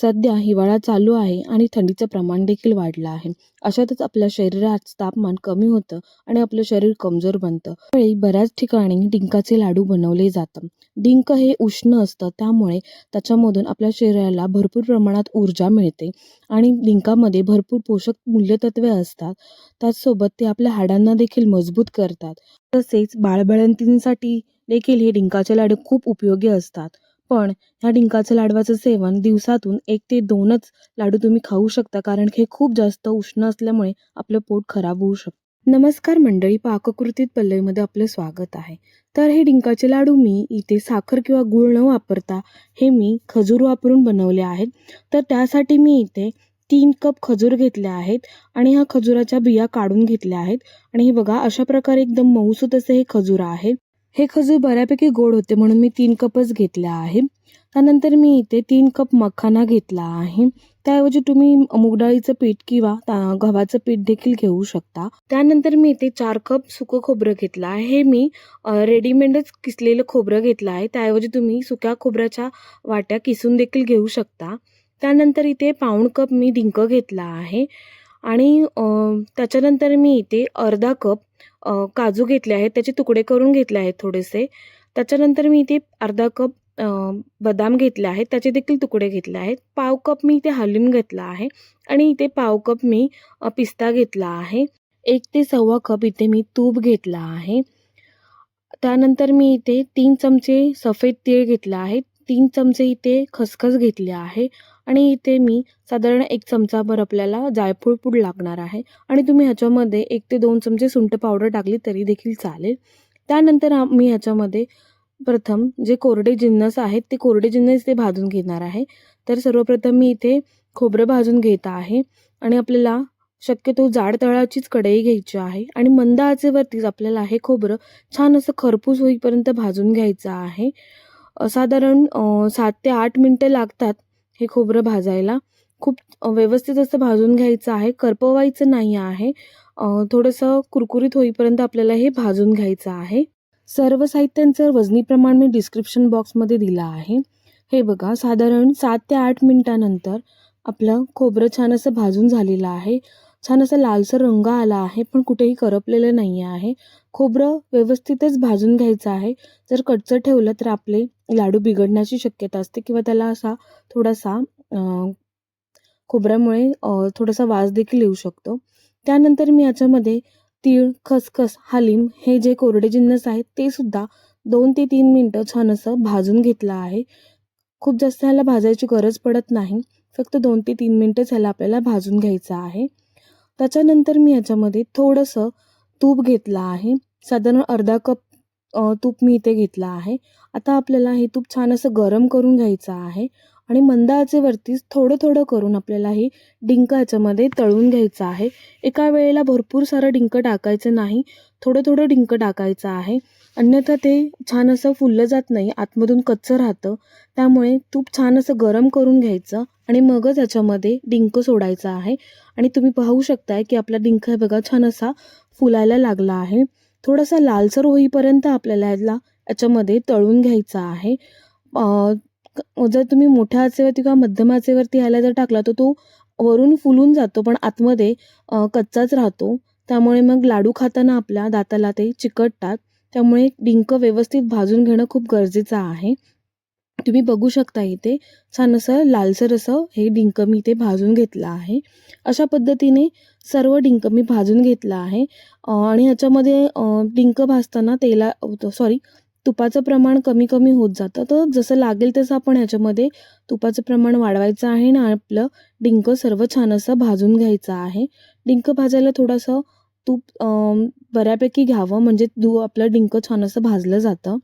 सध्या हिवाळा चालू आहे आणि थंडीचं प्रमाण देखील वाढलं आहे. अशातच आपल्या शरीरात तापमान कमी होतं आणि आपलं शरीर कमजोर बनतं. त्यावेळी बऱ्याच ठिकाणी डिंकाचे लाडू बनवले जातात डिंक हे उष्ण असतं त्यामुळे त्याच्यामधून आपल्या शरीराला भरपूर प्रमाणात ऊर्जा मिळते आणि डिंकामध्ये भरपूर पोषक मूल्यतत्वे असतात. त्याचसोबत ते आपल्या हाडांना देखील मजबूत करतात. तसेच बाळबळंतींसाठी देखील हे डिंकाचे लाडू खूप उपयोगी असतात. पण ह्या डिंकाचं लाडवाचं सेवन दिवसातून एक ते दोनच लाडू तुम्ही खाऊ शकता कारण हे खूप जास्त उष्ण असल्यामुळे आपलं पोट खराब होऊ शकतं. नमस्कार मंडळी पाककृतीत पल्लवीमध्ये आपलं स्वागत आहे. तर हे डिंकाचे लाडू मी इथे साखर किंवा गूळ न वापरता हे मी खजूर वापरून बनवले आहेत. तर त्यासाठी मी इथे तीन कप खजूर घेतले आहेत आणि ह्या खजुराच्या बिया काढून घेतल्या आहेत. आणि हे बघा अशा प्रकारे एकदम मऊसूत असे हे खजूर आहेत. हे खजूर बऱ्यापैकी गोड होते म्हणून मी तीन कपच घेतला आहे. त्यानंतर मी इथे तीन कप मखाना घेतला आहे. त्याऐवजी तुम्ही मूगडाळीचं पीठ किंवा गव्हाचं पीठ देखील घेऊ शकता. त्यानंतर मी इथे चार कप सुकं खोबरं घेतलं आहे. हे मी रेडीमेडच किसलेलं खोबरं घेतलं आहे. त्याऐवजी तुम्ही सुक्या खोबऱ्याच्या वाट्या किसून देखील घेऊ शकता. त्यानंतर इथे पाऊण कप मी डिंक घेतला आहे. आणि त्याच्यानंतर मी इथे अर्धा कप काजू घेतले आहेत. त्याचे तुकडे करून घेतले आहेत थोडेसे. त्याच्यानंतर मी इथे अर्धा कप बदाम घेतले आहेत. त्याचे देखील तुकडे घेतले आहेत. पाव कप मी इथे हलवून घेतला आहे आणि इथे पाव कप मी पिस्ता घेतला आहे. एक ते सव्वा कप इथे मी तूप घेतला आहे. त्यानंतर मी इथे तीन चमचे सफेद तीळ घेतला आहे. तीन चमचे इथे खसखस घेतले आहे. आणि इथे मी साधारण एक चमचाभर आपल्याला जायफळ पूड लागणार आहे. आणि तुम्ही ह्याच्यामध्ये एक ते दोन चमचे सुंठ पावडर टाकली तरी देखील चालेल. त्यानंतर मी ह्याच्यामध्ये प्रथम जे कोरडे जिन्नस आहेत ते कोरडे जिन्नस ते भाजून घेणार आहे. तर सर्वप्रथम मी इथे खोबरं भाजून घेत आहे. आणि आपल्याला शक्यतो जाड तळाचीच कढई घ्यायची आहे. आणि मंद आचेवरतीच आपल्याला हे खोबरं छान असं खरपूस होईपर्यंत भाजून घ्यायचं आहे. साधारण सात ते आठ मिनटं लागतात. हे खोबरं भाजायला. खूप व्यवस्थित असं भाजून घ्यायचं आहे. करपवायचं नाही आहे. थोडंसं कुरकुरीत होईपर्यंत आपल्याला हे भाजून घ्यायचं आहे. सर्व साहित्यांचं वजनी प्रमाण मी डिस्क्रिप्शन बॉक्समध्ये दिलं आहे. हे बघा साधारण सात ते आठ मिनटानंतर आपलं खोबरं छान असं भाजून झालेलं आहे. छान असा लालसर रंग आला आहे पण कुठेही करपलेलं नाही आहे. खोबरं व्यवस्थितच भाजून घ्यायचं आहे. जर कच्चं ठेवलं तर आपले लाडू बिघडण्याची शक्यता असते किंवा त्याला असा थोडासा खोबऱ्यामुळे थोडासा वास देखील येऊ शकतो. त्यानंतर मी याच्यामध्ये तीळ खसखस हालिम हे जे कोरडे जिन्नस आहेत ते सुद्धा दोन ते तीन मिनटं छान असं भाजून घेतलं आहे. खूप जास्त ह्याला भाजायची गरज पडत नाही. फक्त दोन ते तीन मिनटंच ह्याला आपल्याला भाजून घ्यायचं आहे. त्याच्यानंतर मी याच्यामध्ये थोडंसं तूप घेतलं आहे. साधारण अर्धा कप तूप मी इथे घेतलं आहे. आता आपल्याला हे तूप छान असं गरम करून घ्यायचं आहे. आणि मंद आचेवरतीच थोडं थोडं करून आपल्याला हे डिंक याच्यामध्ये तळून घ्यायचं आहे. एका वेळेला भरपूर सारं डिंक टाकायचं नाही. थोडं थोडं डिंक टाकायचं आहे. अन्यथा ते छान असं फुललं जात नाही आतमधून कच्चं राहतं. त्यामुळे तूप छान असं गरम करून घ्यायचं आणि मगच याच्यामध्ये डिंक सोडायचं आहे. आणि तुम्ही पाहू शकताय की आपला डिंक हे बघा छान असा फुलायला लागला आहे. थोडासा लालसर होईपर्यंत आपल्याला याला याच्यामध्ये तळून घ्यायचा आहे. जर तुम्ही मोठ्या आचेवरती किंवा मध्यम आचेवरती ह्याला जर टाकला तर तो वरून फुलून जातो पण आतमध्ये कच्चाच राहतो. त्यामुळे मग लाडू खाताना आपल्या दाताला ते चिकटतात. त्यामुळे डिंक व्यवस्थित भाजून घेणं खूप गरजेचं आहे. तुम्ही बघू शकता इथे छान असं लालसर असं हे डिंक मी इथे भाजून घेतलं आहे. अशा पद्धतीने सर्व डिंक मी भाजून घेतलं आहे. आणि ह्याच्यामध्ये डिंक भाजताना तेला सॉरी तुपाचं प्रमाण कमी कमी होत जातं. तर जसं लागेल तसं आपण ह्याच्यामध्ये तुपाचं प्रमाण वाढवायचं आहे आणि आपलं डिंक सर्व छान असं भाजून घ्यायचं आहे. डिंक भाजायला थोडंसं तूप बऱ्यापैकी घ्यावं. म्हणजे दू आपलं डिंक छान असं भाजलं जातं.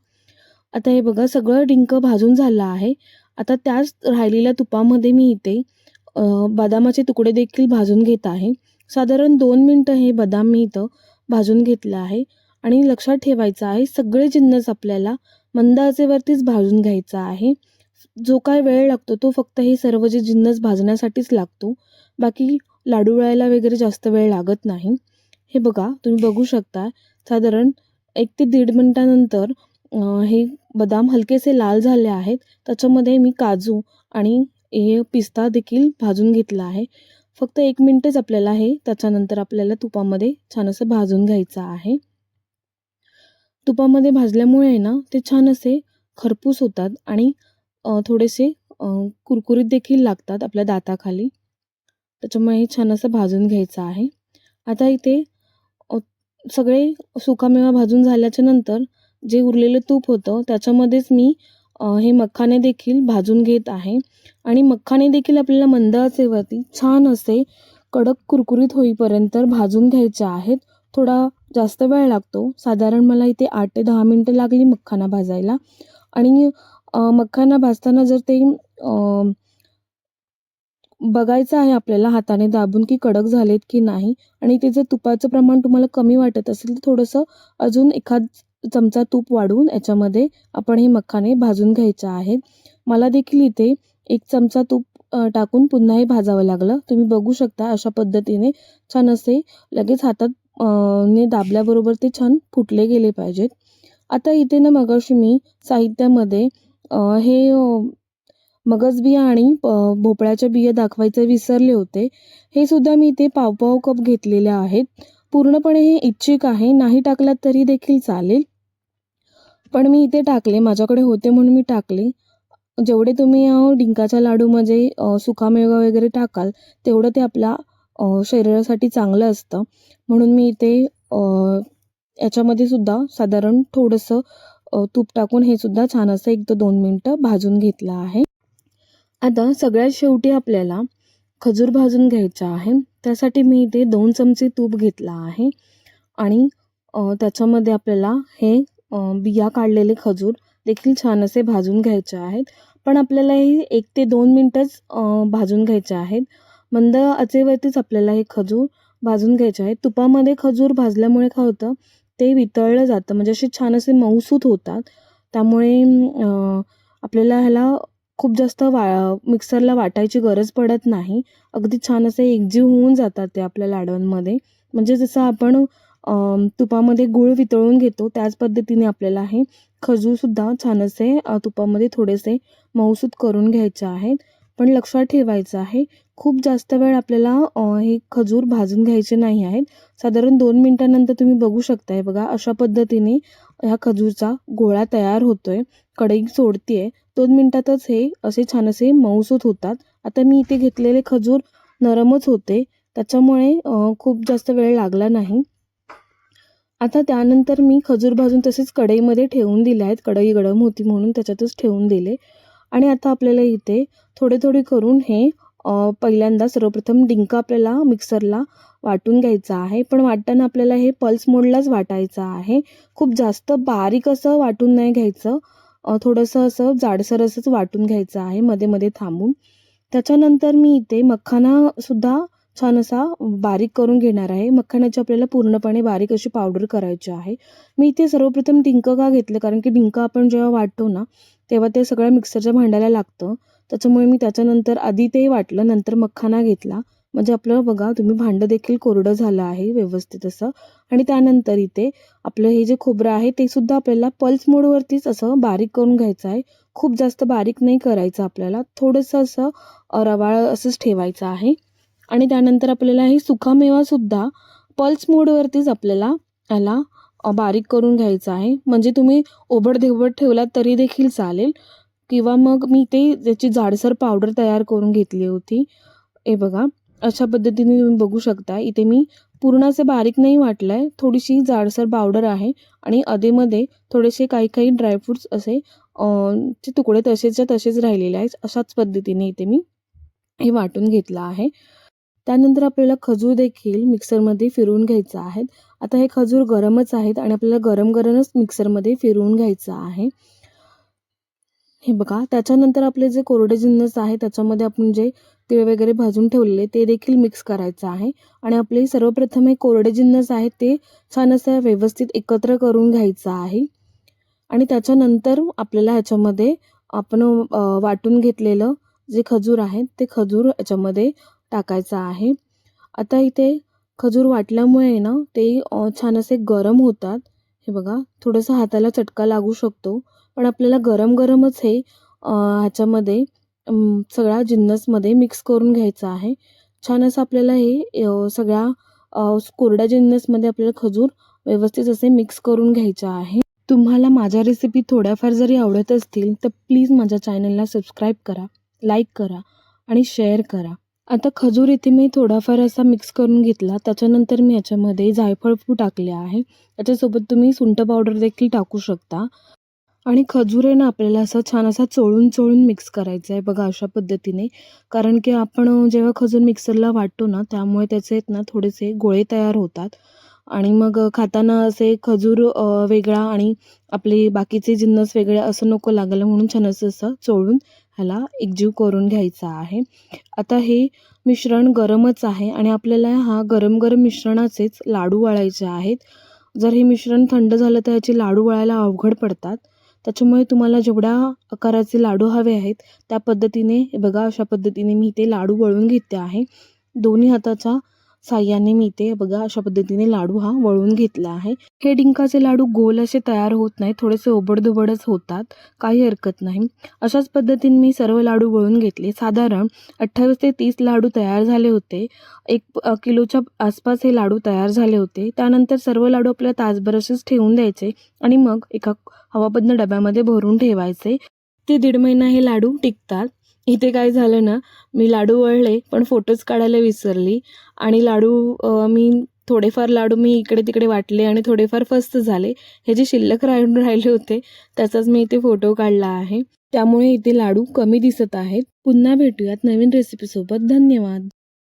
आता हे बघा सगळं डिंक भाजून झालं आहे. आता त्याच राहिलेल्या तुपामध्ये मी इथे बदामाचे तुकडे देखील भाजून घेत आहे. साधारण दोन मिनटं हे बदाम मी इथं भाजून घेतलं आहे. आणि लक्षात ठेवायचं आहे सगळे जिन्नस आपल्याला मंद आचेवरतीच भाजून घ्यायचा आहे. जो काय वेळ लागतो तो फक्त हे सर्व जे जिन्नस भाजण्यासाठीच लागतो. बाकी लाडू वळायला वगैरे जास्त वेळ लागत नाही. हे बघा तुम्ही बघू शकता साधारण एक ते दीड मिनटानंतर हे बदाम हलकेसे लाल झाले आहेत. त्याच्यामध्ये मी काजू आणि हे पिस्ता देखील भाजून घेतला आहे. फक्त एक मिनटच आपल्याला हे त्याच्यानंतर आपल्याला तुपामध्ये छान असं भाजून घ्यायचं आहे. तुपामध्ये भाजल्यामुळे आहे ना ते छान असे खरपूस होतात आणि थोडेसे कुरकुरीत देखील लागतात आपल्या दाताखाली. त्याच्यामुळे हे छान असं भाजून घ्यायचं आहे. आता इथे सगळे सुकामेवा भाजून झाल्याच्यानंतर जे उरलेलं तूप होतं त्याच्यामध्येच मी हे मखाने देखील भाजून घेत आहे. आणि मखाने देखील आपल्याला मंद आचेवरती छान असे कडक कुरकुरीत होईपर्यंत भाजून घ्यायचे आहेत. थोडा जास्त वेळ लागतो. साधारण मला इथे आठ ते दहा मिनटं लागली मखाना भाजायला. आणि मखाना भाजताना जर ते बघायचं आहे आपल्याला हाताने दाबून की कडक झालेत की नाही आणि ते जर तुपाचं प्रमाण तुम्हाला कमी वाटत असेल तर थोडंसं अजून एखाद चमचा तूप वाढवून याच्यामध्ये आपण हे मखाने भाजून घ्यायचे आहेत मला देखील इथे एक चमचा तूप टाकून पुन्हा हे भाजावं लागलं. तुम्ही बघू शकता अशा पद्धतीने छान असे लगेच हातात ने दाबल्याबरोबर ते छान फुटले गेले पाहिजेत. आता इथे ना मगाशी मी साहित्यामध्ये हे मगज बिया आणि प भोपळ्याच्या बिया दाखवायचे विसरले होते. हे सुद्धा मी इथे पाव पाव कप घेतलेले आहेत. पूर्णपणे हे इच्छिक आहे. नाही टाकलात तरी देखील चालेल. पण मी इथे टाकले. माझ्याकडे होते म्हणून मी टाकले. जेवढे तुम्ही डिंकाच्या लाडूमध्ये अ, सुकामेवा वगैरे टाकाल तेवढं ते आपला शरीरासाठी चांगलं असतं. म्हणून मी इथे याच्यामध्ये सुद्धा साधारण थोडंसं तूप टाकून हे सुद्धा छान असं एक तर दोन मिनटं भाजून घेतलं आहे. आता सगळ्यात शेवटी आपल्याला खजूर भाजून घ्यायचा आहे. त्यासाठी मी इथे दोन चमचे तूप घेतला आहे. आणि त्याच्यामध्ये आपल्याला हे बिया काढलेले खजूर देखील छान असे भाजून घ्यायचे आहेत. पण आपल्याला हे एक ते दोन मिनटंच भाजून घ्यायचे आहेत. मंद आचेवरतीच आपल्याला हे खजूर भाजून घ्यायचे आहे तुपामध्ये खजूर भाजल्यामुळे काय होतं ते वितळलं जातं. म्हणजे असे छान असे मऊसूत होतात. त्यामुळे आपल्याला ह्याला खूप जास्त वा मिक्सरला वाटायची गरज पडत नाही. अगदी छान असे एकजीव होऊन जातात ते आपल्या लाडवांमध्ये. म्हणजे जसं आपण तुपामध्ये गूळ वितळून घेतो त्याच पद्धतीने आपल्याला हे खजूरसुद्धा छान असे तुपामध्ये थोडेसे मऊसूत करून घ्यायचे आहेत. पण लक्षात ठेवायचं आहे खूप जास्त वेळ आपल्याला हे खजूर भाजून घ्यायचे नाही आहेत. साधारण दोन मिनटानंतर तुम्ही बघू शकताय बघा अशा पद्धतीने ह्या खजूरचा गोळा तयार होतोय कढई सोडतीये. दोन मिनटातच हे असे छान असे मऊसूत होतात. आता मी इथे घेतलेले खजूर नरमच होते त्याच्यामुळे खूप जास्त वेळ लागला नाही. आता त्यानंतर मी खजूर भाजून तसेच कढईमध्ये ठेवून दिले आहेत. कढई गरम होती म्हणून त्याच्यातच ठेवून दिले. आणि आता आपल्याला इथे थोडे थोडे करून हे पहिल्यांदा सर्वप्रथम डिंक आपल्याला मिक्सरला वाटून घ्यायचा आहे. पण वाटताना आपल्याला हे पल्स मोडलाच वाटायचं आहे. खूप जास्त बारीक असं वाटून नाही घ्यायचं. थोडंसं असं जाडसर असंच वाटून घ्यायचं आहे मध्ये मध्ये थांबून. त्याच्यानंतर मी इथे मखानासुद्धा छान असा बारीक करून घेणार आहे. मखाण्याची आपल्याला पूर्णपणे बारीक अशी पावडर करायची आहे. मी इथे सर्वप्रथम डिंक का घेतलं? कारण की डिंक आपण जेव्हा वाटतो ना तेव्हा ते सगळ्या मिक्सरच्या भांड्याला लागतं. त्याच्यामुळे मी त्याच्यानंतर आधी ते वाटलं नंतर मखाना घेतला. म्हणजे आपलं बघा तुम्ही भांडं देखील कोरडं झालं आहे व्यवस्थित असं. आणि त्यानंतर इथे आपलं हे जे खोबरं आहे ते सुद्धा आपल्याला पल्स मोडवरतीच असं बारीक करून घ्यायचं आहे. खूप जास्त बारीक नाही करायचं आपल्याला. थोडंसं असं रवाळ असंच ठेवायचं आहे. आणि त्यानंतर आपल्याला हे सुकामेवासुद्धा पल्स मोडवरतीच आपल्याला याला बारीक करून घ्यायचं आहे. म्हणजे तुम्ही ओबडधेबड ठेवलात तरी देखील चालेल. किंवा मग मी ते त्याची जाडसर पावडर तयार करून घेतली होती. हे बघा अशा पद्धतीने तुम्ही बघू शकता. इथे मी पूर्ण असं बारीक नाही वाटलं आहे थोडीशी जाडसर पावडर आहे. आणि अधेमध्ये थोडेसे काही काही ड्रायफ्रुट्स असे चे तुकडे तसेच्या तसेच राहिलेले आहेत. अशाच पद्धतीने इथे मी हे वाटून घेतलं आहे. त्यानंतर आपल्याला खजूर देखील मिक्सरमध्ये फिरवून घ्यायचं आहे. आता हे खजूर गरमच आहेत आणि आपल्याला गरम गरमच मिक्सरमध्ये फिरवून घ्यायचं आहे. हे बघा त्याच्यानंतर आपले जे कोरडे जिन्नस आहे त्याच्यामध्ये आपण जे तीळ वगैरे भाजून ठेवलेले ते देखील मिक्स करायचं आहे. आणि आपले सर्वप्रथम हे कोरडे जिन्नस आहेत ते छान असं व्यवस्थित एकत्र करून घ्यायचं आहे. आणि त्याच्यानंतर आपल्याला ह्याच्यामध्ये आपण वाटून घेतलेलं जे खजूर आहेत ते खजूर याच्यामध्ये टाकायचं आहे. आता इथे खजूर वाटल्यामुळे ना ते छान असे गरम होतात. हे बघा थोडंसं हाताला चटका लागू शकतो. पण आपल्याला गरम गरमच हे ह्याच्यामध्ये सगळ्या जिन्नसमध्ये मिक्स करून घ्यायचं आहे. छान असं आपल्याला हे सगळ्या कोरड्या जिन्नसमध्ये आपल्याला खजूर व्यवस्थित असे मिक्स करून घ्यायचे आहे. तुम्हाला माझ्या रेसिपी थोड्याफार जरी आवडत असतील तर प्लीज माझ्या चॅनलला सबस्क्राईब करा लाईक करा आणि शेअर करा. आता खजूर इथे मी थोडाफार असा मिक्स करून घेतला. त्याच्यानंतर मी याच्यामध्ये जायफळ पूड टाकले आहे. त्याच्यासोबत तुम्ही सुंठ पावडर देखील टाकू शकता. आणि खजूर आहे ना आपल्याला असं छान असा चोळून चोळून मिक्स करायचं आहे बघा अशा पद्धतीने. कारण की आपण जेव्हा खजूर मिक्सरला वाटतो ना त्यामुळे त्याचे आहेत ना थोडेसे गोळे तयार होतात. आणि मग खाताना असे खजूर वेगळा आणि आपले बाकीचे जिन्नस वेगळे असं नको लागायला म्हणून छान असं असं चोळून ह्याला एकजीव करून घ्यायचा आहे. आता हे मिश्रण गरमच आहे आणि आपल्याला हा गरम गरम मिश्रणाचेच लाडू वळायचे आहेत. जर हे मिश्रण थंड झालं तर याचे लाडू वळायला अवघड पडतात. त्याच्यामुळे तुम्हाला जेवढ्या आकाराचे लाडू हवे आहेत त्या पद्धतीने बघा अशा पद्धतीने मी ते लाडू वळून घेते आहे. दोन्ही हाताचा साह्याने मी ते बघा अशा पद्धतीने लाडू हा वळून घेतला आहे. हे डिंकाचे लाडू गोल असे तयार होत नाही थोडेसे ओबडधोबडच होतात काही हरकत नाही. अशाच पद्धतीने मी सर्व लाडू वळून घेतले. साधारण अठ्ठावीस ते तीस लाडू तयार झाले होते. एक किलोच्या आसपास हे लाडू तयार झाले होते. त्यानंतर सर्व लाडू आपल्याला तासभर असेच ठेवून द्यायचे आणि मग एका हवाबंद डब्यामध्ये भरून ठेवायचे. ते दीड महिना हे लाडू टिकतात. इथे काय झालं ना मी लाडू वळले पण फोटोज काढायला विसरली. आणि लाडू मी थोडेफार लाडू मी इकडे तिकडे वाटले आणि थोडेफार फस्त झाले. हे जे शिल्लक राहून राहिले होते त्याचाच मी इथे फोटो काढला आहे. त्यामुळे इथे लाडू कमी दिसत आहेत. पुन्हा भेटूयात नवीन रेसिपीसोबत धन्यवाद.